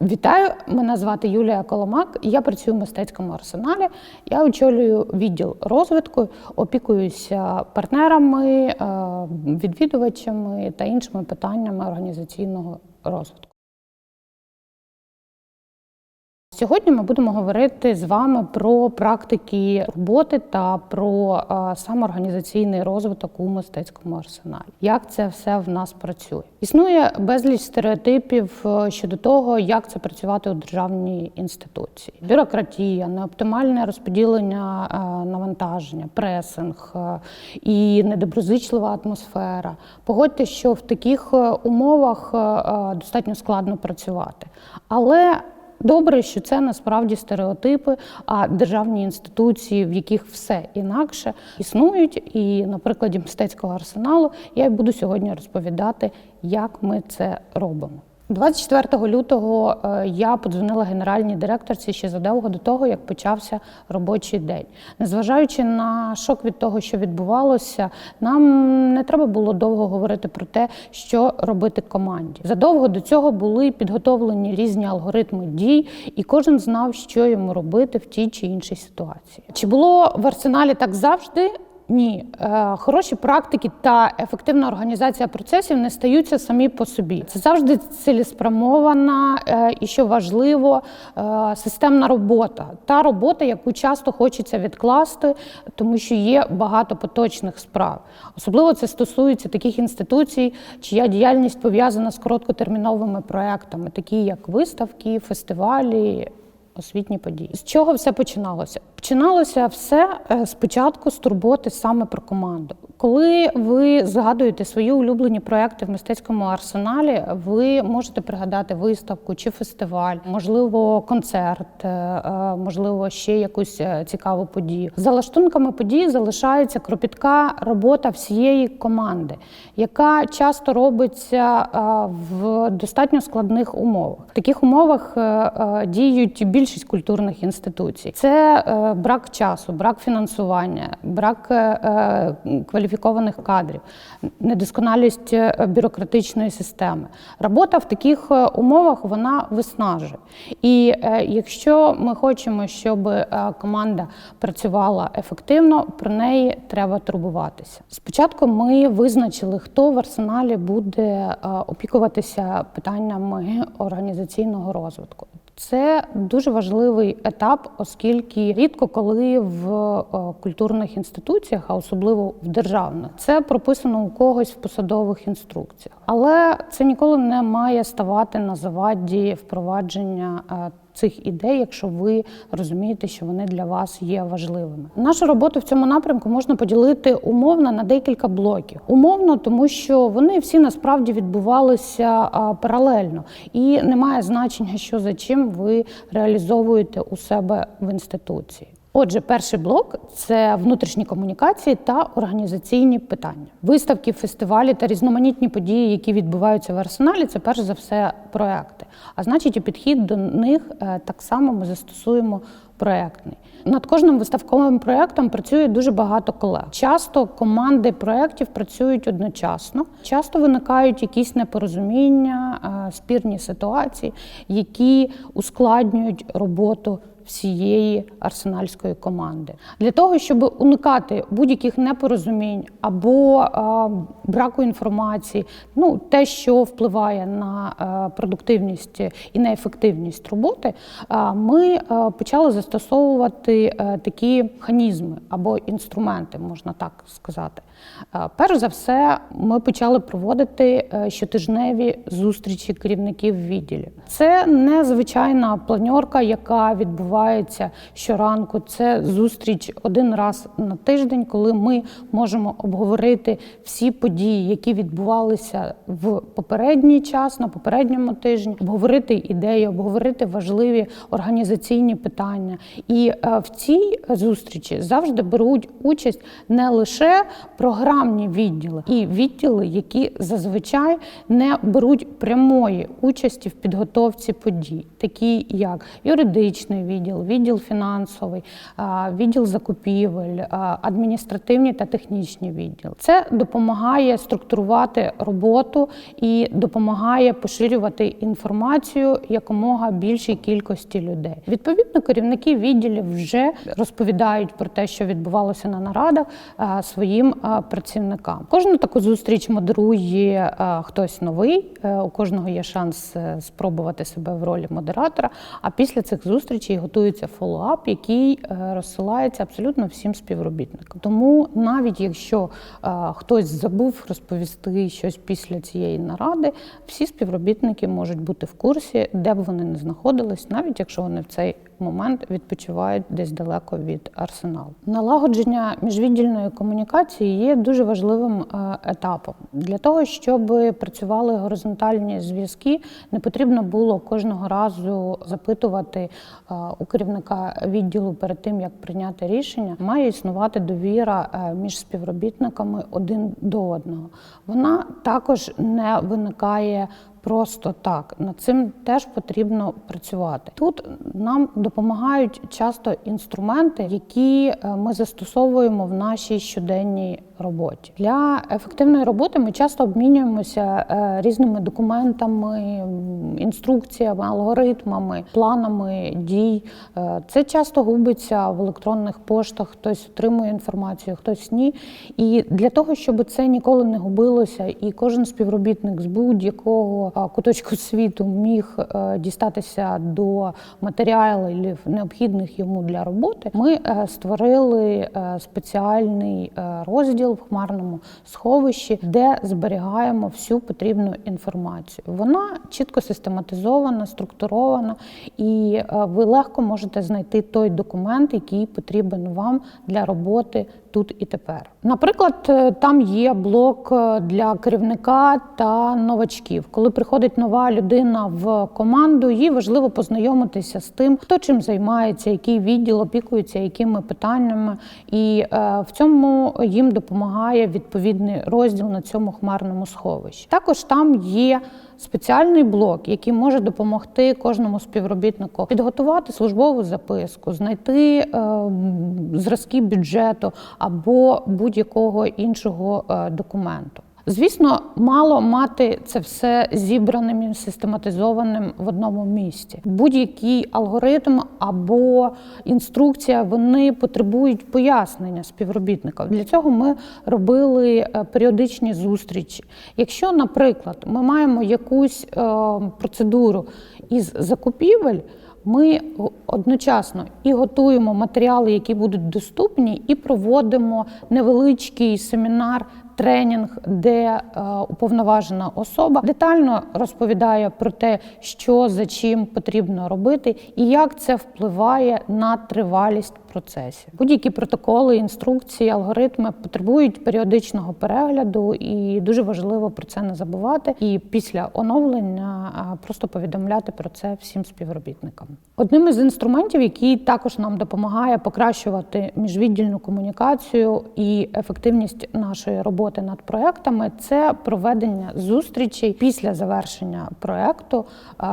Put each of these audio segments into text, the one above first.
Вітаю! Мене звати Юлія Коломак. Я працюю в мистецькому арсеналі. Я очолюю відділ розвитку, опікуюся партнерами, е, відвідувачами та іншими питаннями організаційного розвитку. Сьогодні ми будемо говорити з вами про практики роботи та про самоорганізаційний розвиток у мистецькому арсеналі. Як це все в нас працює? Існує безліч стереотипів е, щодо того, як це працювати у державній інституції: бюрократія, неоптимальне розподілення е, навантаження, пресинг е, і недоброзичлива атмосфера. Погодьте, що в таких умовах достатньо складно працювати. Але Добре, що це насправді стереотипи, а державні інституції, в яких все інакше існують. І на прикладі мистецького арсеналу я й буду сьогодні розповідати, як ми це робимо. 24 лютого е, я подзвонила генеральній директорці ще задовго до того, як почався робочий день. Незважаючи на шок від того, що відбувалося, нам не треба було довго говорити про те, що робити команді. Задовго до цього були підготовлені різні алгоритми дій, і кожен знав, що йому робити в тій чи іншій ситуації. Чи було в арсеналі так завжди? Ні, Е, хороші практики та ефективна організація процесів не стаються самі по собі. Це завжди цілеспрямована е, і що важливо, е, системна робота. Та робота, яку часто хочеться відкласти, тому що є багато поточних справ. Особливо це стосується таких інституцій, чия діяльність пов'язана з короткотерміновими проектами, такі як виставки, фестивалі освітні події. З чого все починалося? Починалося все е, спочатку з турботи саме про команду. Коли ви згадуєте свої улюблені проекти в мистецькому арсеналі, ви можете пригадати виставку чи фестиваль, можливо, концерт, е, е, можливо, ще якусь е, цікаву подію. За лаштунками події залишається кропітка робота всієї команди, яка часто робиться в достатньо складних умовах. В таких умовах діють більшість культурних інституцій. Це брак часу, брак фінансування, брак е, кваліфікованих кадрів, недосконалість е, бюрократичної системи. Робота в таких е, умовах вона виснажує. І е, якщо ми хочемо, щоб команда працювала ефективно, про неї треба турбуватися. Спочатку ми визначили, хто в арсеналі буде опікуватися питаннями організаційного розвитку. Це дуже важливий етап, оскільки рідко коли в е, культурних інституціях, а особливо в державних, це прописано у когось в посадових інструкціях. Але це ніколи не має ставати на заваді впровадження е, цих ідей, якщо ви розумієте, що вони для вас є важливими. Нашу роботу в цьому напрямку можна поділити умовно на декілька блоків. Умовно, тому що вони всі насправді відбувалися паралельно, і немає значення, що за чим ви реалізовуєте у себе в інституції. Отже, перший блок це внутрішні комунікації та організаційні питання. Виставки, фестивалі та різноманітні події, які відбуваються в арсеналі, це перш за все проекти. А значить, і підхід до них е, так само ми застосуємо проектний. Над кожним виставковим проектом працює дуже багато колег. Часто команди проєктів працюють одночасно. Часто виникають якісь непорозуміння, е, спірні ситуації, які ускладнюють роботу всієї арсенальської команди для того, щоб уникати будь-яких непорозумінь або е, браку інформації, ну те, що впливає на е, продуктивність і на ефективність роботи, е, ми е, почали застосовувати е, такі механізми або інструменти, можна так сказати. Е, Перш за все, ми почали проводити е, щотижневі зустрічі керівників відділів. Це не звичайна планьорка, яка відбувається щоранку. Це зустріч один раз на тиждень, коли ми можемо обговорити всі події, які відбувалися в попередній час, на попередньому тижні, обговорити ідеї, обговорити важливі організаційні питання. І е, в цій зустрічі завжди беруть участь не лише програмні відділи і відділи, які зазвичай не беруть прямої участі в підготовці подій, такі як юридичний відділ, відділ фінансовий, відділ закупівель, адміністративні та технічні відділи. Це допомагає структурувати роботу і допомагає поширювати інформацію якомога більшій кількості людей. Відповідно, керівники відділів вже розповідають про те, що відбувалося на нарадах своїм працівникам. Кожну таку зустріч модерує хтось новий. е, У кожного є шанс е, спробувати себе в ролі модератора. А після цих зустрічей готується фоллоуап, який е, розсилається абсолютно всім співробітникам. Тому навіть якщо е, хтось забув розповісти щось після цієї наради, всі співробітники можуть бути в курсі, де б вони не знаходились, навіть якщо вони в цей момент відпочивають десь далеко від арсеналу. Налагодження міжвіддільної комунікації є дуже важливим е, етапом для того, щоб працювали горизонтальні зв'язки. Не потрібно було кожного разу запитувати е, у керівника відділу перед тим, як прийняти рішення. Має існувати довіра е, між співробітниками один до одного. Вона також не виникає просто так. Над цим теж потрібно працювати. Тут нам допомагають часто інструменти, які е, ми застосовуємо в нашій щоденній роботі. Для ефективної роботи ми часто обмінюємося е, різними документами, інструкціями, алгоритмами, планами дій. Е, Це часто губиться в електронних поштах. Хтось отримує інформацію, хтось ні. І для того, щоб це ніколи не губилося, і кожен співробітник з будь-якого куточку світу міг е, дістатися до матеріалів, необхідних йому для роботи, ми е, створили е, спеціальний е, розділ в хмарному сховищі, де зберігаємо всю потрібну інформацію. Вона чітко систематизована, структурована, і е, ви легко можете знайти той документ, який потрібен вам для роботи тут і тепер. Наприклад, е, там є блок е, для керівника та новачків. Коли приходить нова людина в команду, їй важливо познайомитися з тим, хто чим займається, який відділ опікується, якими питаннями. І е, в цьому їм допомагає відповідний розділ на цьому хмарному сховищі. Також там є спеціальний блок, який може допомогти кожному співробітнику підготувати службову записку, знайти е, зразки бюджету або будь-якого іншого е, документу. Звісно, мало мати це все зібраним і систематизованим в одному місці. Будь-який алгоритм або інструкція вони потребують пояснення співробітника. Для цього ми робили е, періодичні зустрічі. Якщо, наприклад, ми маємо якусь е, процедуру із закупівель. Ми одночасно і готуємо матеріали, які будуть доступні, і проводимо невеличкий семінар. Тренінг, де е, уповноважена особа детально розповідає про те, що за чим потрібно робити, і як це впливає на тривалість процесів. Будь-які протоколи, інструкції, алгоритми потребують періодичного перегляду, і дуже важливо про це не забувати. І після оновлення а, просто повідомляти про це всім співробітникам. Одним із інструментів, який також нам допомагає покращувати міжвіддільну комунікацію і ефективність нашої роботи над проектами, це проведення зустрічей після завершення проекту,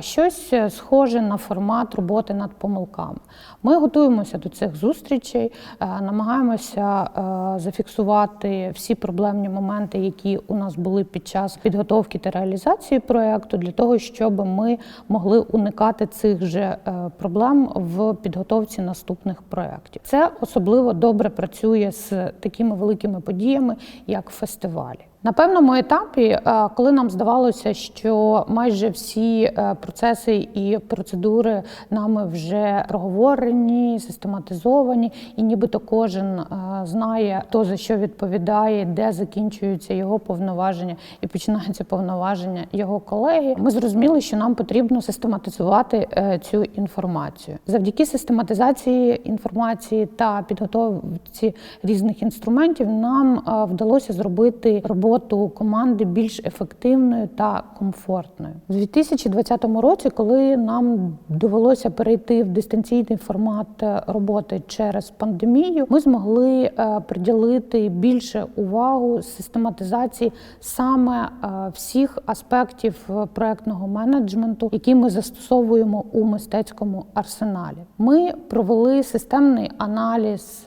щось схоже на формат роботи над помилками. Ми готуємося до цих зустрічей, е, намагаємося е, зафіксувати всі проблемні моменти, які у нас були під час підготовки та реалізації проекту, для того, щоб ми могли уникати цих же е, проблем в підготовці наступних проєктів. Це особливо добре працює з такими великими подіями, як фестивалі. На певному етапі, е, коли нам здавалося, що майже всі е, процеси і процедури нами вже проговорені, систематизовані, і нібито кожен е, знає, хто за що відповідає, де закінчуються його повноваження і починаються повноваження його колеги. Ми зрозуміли, що нам потрібно систематизувати цю інформацію. Завдяки систематизації інформації та підготовці різних інструментів нам вдалося зробити роботу команди більш ефективною та комфортною. У 2020 році, коли нам довелося перейти в дистанційний формат е, роботи через пандемію, ми змогли е, приділити більше увагу систематизації саме е, всіх аспектів проектного менеджменту, які ми застосовуємо у мистецькому арсеналі. Ми провели системний аналіз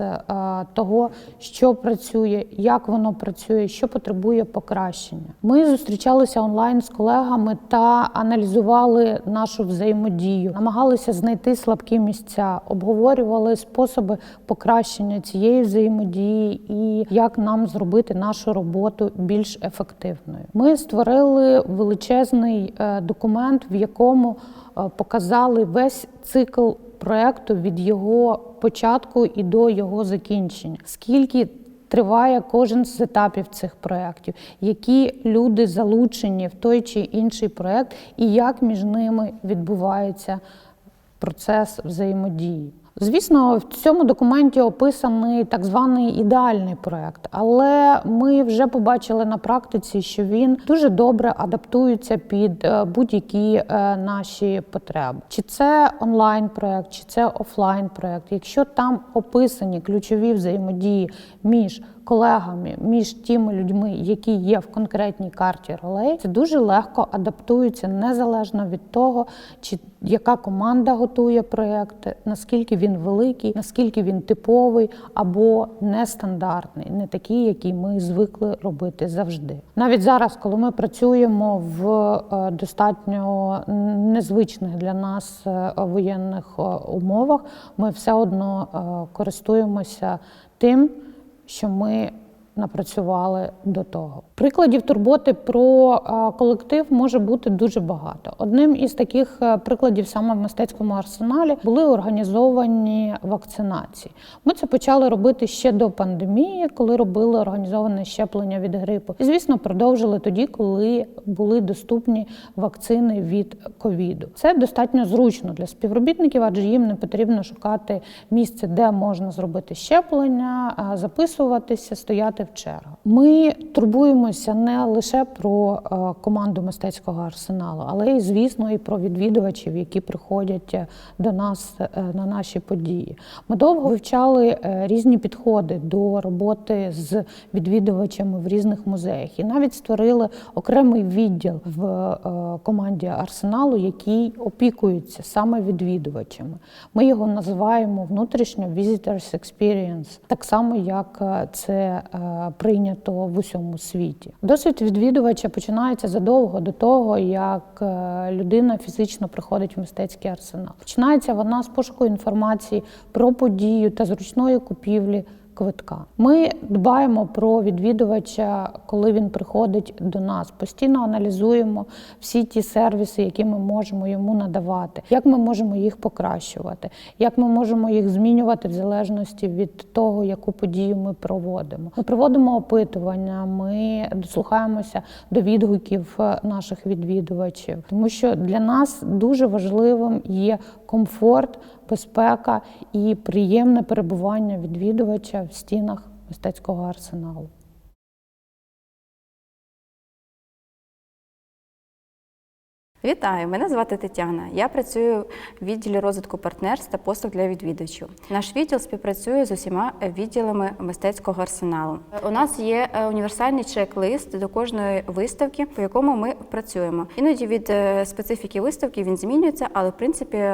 того, що працює, як воно працює, що потребує потребує покращення. Ми зустрічалися онлайн з колегами та аналізували нашу взаємодію, намагалися знайти слабкі місця, обговорювали способи покращення цієї взаємодії і як нам зробити нашу роботу більш ефективною. Ми створили величезний е, документ, в якому е, показали весь цикл проекту від його початку і до його закінчення. Скільки триває кожен з етапів цих проєктів, які люди залучені в той чи інший проєкт, і як між ними відбувається процес взаємодії. Звісно, в цьому документі описаний так званий ідеальний проект, але ми вже побачили на практиці, що він дуже добре адаптується під е, будь-які е, наші потреби. Чи це онлайн проект, чи це офлайн проект. Якщо там описані ключові взаємодії між колегами, між тими людьми, які є в конкретній карті ролей, це дуже легко адаптується незалежно від того, чи яка команда готує проєкт, наскільки він великий, наскільки він типовий або нестандартний, не такий, який ми звикли робити завжди. Навіть зараз, коли ми працюємо в е, достатньо незвичних для нас е, воєнних е, умовах, ми все одно користуємося тим, що ми напрацювали до того. Прикладів турботи про е, колектив може бути дуже багато. Одним із таких е, прикладів саме в мистецькому арсеналі були організовані вакцинації. Ми це почали робити ще до пандемії, коли робили організоване щеплення від грипу. І звісно, продовжили тоді, коли були доступні вакцини від ковіду. Це достатньо зручно для співробітників, адже їм не потрібно шукати місце, де можна зробити щеплення, записуватися, стояти в чергу. Ми турбуємося не лише про е, команду мистецького арсеналу, але й звісно і про відвідувачів, які приходять е, до нас е, на наші події. Ми довго вивчали різні підходи до роботи з відвідувачами в різних музеях, і навіть створили окремий відділ в команді арсеналу, який опікується саме відвідувачами. Ми його називаємо внутрішньо Visitors Experience, так само як це прийнято в усьому світі. Досвід відвідувача починається задовго до того, як е, людина фізично приходить в мистецький арсенал. Починається вона з пошуку інформації про подію та зручної купівлі квитка. Ми дбаємо про відвідувача, коли він приходить до нас. Постійно аналізуємо всі ті сервіси, які ми можемо йому надавати, як ми можемо їх покращувати, як ми можемо їх змінювати в залежності від того, яку подію ми проводимо. Ми проводимо опитування, ми дослухаємося до відгуків е, наших відвідувачів, тому що для нас дуже важливим є комфорт, безпека і приємне перебування відвідувача в стінах мистецького арсеналу. Вітаю, мене звати Тетяна. Я працюю в відділі розвитку партнерств та послуг для відвідувачів. Наш відділ співпрацює з усіма відділами мистецького арсеналу. У нас є е, універсальний чек-лист до кожної виставки, по якому ми працюємо. Іноді від е, специфіки виставки він змінюється, але в принципі.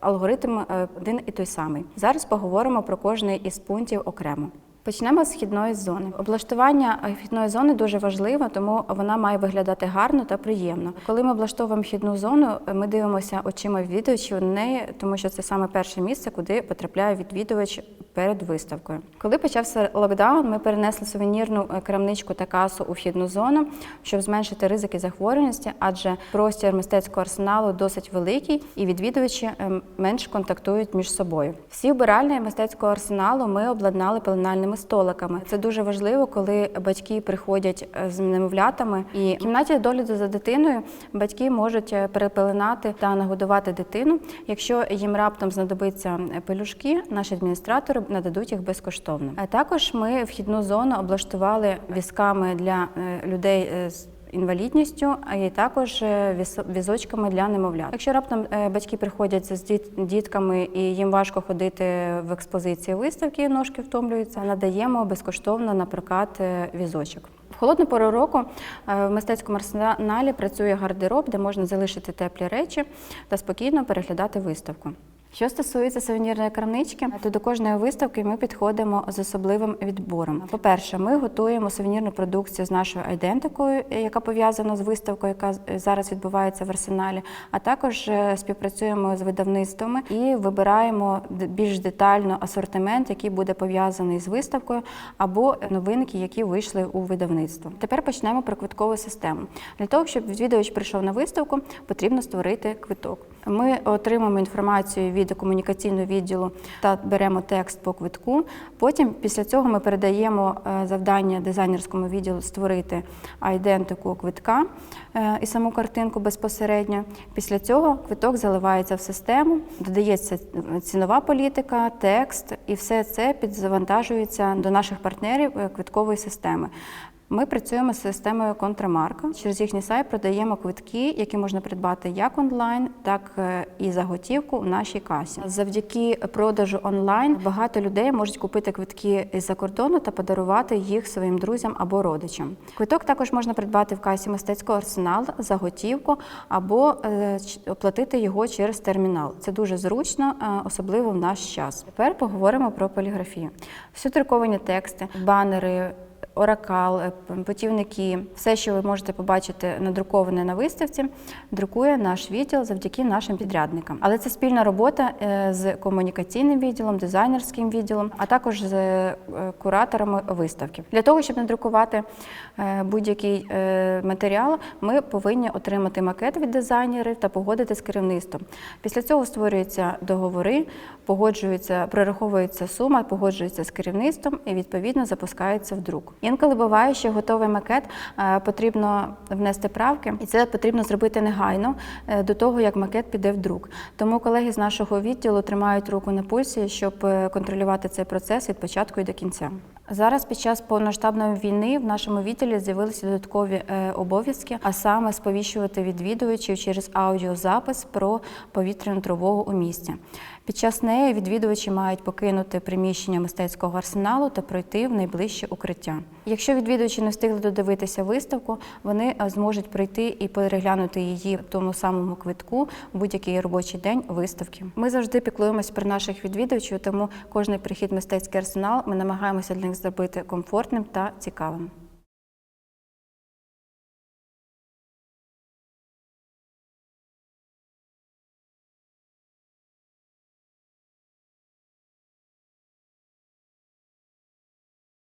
Алгоритм е, один і той самий. Зараз поговоримо про кожний із пунктів окремо. Почнемо з вхідної зони. Облаштування е, вхідної зони дуже важливо, тому вона має виглядати гарно та приємно. Коли ми облаштовуємо вхідну зону, е, ми дивимося очима відвідувачів неї, тому що це саме перше місце, куди потрапляє відвідувач перед виставкою. Коли почався локдаун, ми перенесли сувенірну е, крамничку та касу у вхідну зону, щоб зменшити ризики захворюваності, адже простір мистецького арсеналу досить великий, і відвідувачі е, менш контактують між собою. Всі вбиральні мистецького арсеналу ми обладнали пеленальними столиками. Це дуже важливо, коли батьки приходять е, з немовлятами. І в кімнаті догляду за дитиною батьки можуть перепеленати та нагодувати дитину. Якщо їм раптом знадобиться пелюшки, наші адміністратори нададуть їх безкоштовно. А також ми вхідну зону облаштували візками для е, людей е, з інвалідністю, а також е, візочками для немовлят. Якщо раптом е, батьки приходять з дітками і їм важко ходити в експозиції виставки, ножки втомлюються, надаємо безкоштовно на прокат е, візочок. В холодну пору року е, в мистецькому арсеналі працює гардероб, де можна залишити теплі речі та спокійно переглядати виставку. Що стосується сувенірної крамнички, то до кожної виставки ми підходимо з особливим відбором. По-перше, ми готуємо сувенірну продукцію з нашою айдентикою, е, яка пов'язана з виставкою, яка зараз відбувається в арсеналі. А також е, співпрацюємо з видавництвами і вибираємо більш детально асортимент, який буде пов'язаний з виставкою, або новинки, які вийшли у видавництво. Тепер почнемо про квиткову систему. Для того, щоб відвідувач прийшов на виставку, потрібно створити квиток. Ми отримуємо інформацію від комунікаційного відділу та беремо текст по квитку. Потім, після цього, ми передаємо е, завдання дизайнерському відділу створити айдентику квитка е, і саму картинку безпосередньо. Після цього квиток заливається в систему, додається цінова політика, текст, і все це підзавантажується до наших партнерів е, квиткової системи. Ми працюємо з системою Контрамарка. Через їхній сайт продаємо квитки, які можна придбати як онлайн, так е, і за готівку в нашій касі. Завдяки продажу онлайн багато людей можуть купити квитки із-за кордону та подарувати їх своїм друзям або родичам. Квиток також можна придбати в касі мистецького арсеналу за готівку або е, оплатити його через термінал. Це дуже зручно, е, особливо в наш час. Тепер поговоримо про поліграфію. Всі друковані тексти, банери. Оракал, е, путівники, все, що ви можете побачити надруковане на виставці, друкує наш відділ завдяки нашим підрядникам. Але це спільна робота е, з комунікаційним відділом, дизайнерським відділом, а також з е, кураторами виставки. Для того, щоб надрукувати будь-який матеріал, ми повинні отримати макет від дизайнерів та погодити з керівництвом. Після цього створюються договори, погоджується, прораховується сума, погоджується з керівництвом і відповідно запускається в друк. Інколи буває, що готовий макет е, потрібно внести правки, і це потрібно зробити негайно е, до того, як макет піде в друк. Тому колеги з нашого відділу тримають руку на пульсі, щоб е, контролювати цей процес від початку і до кінця. Зараз під час повноштабної війни в нашому відділі з'явилися додаткові обов'язки, а саме сповіщувати відвідувачів через аудіозапис про повітряну тривогу у місті. Під час неї відвідувачі мають покинути приміщення мистецького арсеналу та пройти в найближче укриття. Якщо відвідувачі не встигли додивитися виставку, вони е, зможуть прийти і переглянути її в тому самому квитку в будь-який робочий день виставки. Ми завжди піклуємось про наших відвідувачів, тому кожний прихід в мистецький арсенал ми намагаємося для них зробити комфортним та цікавим.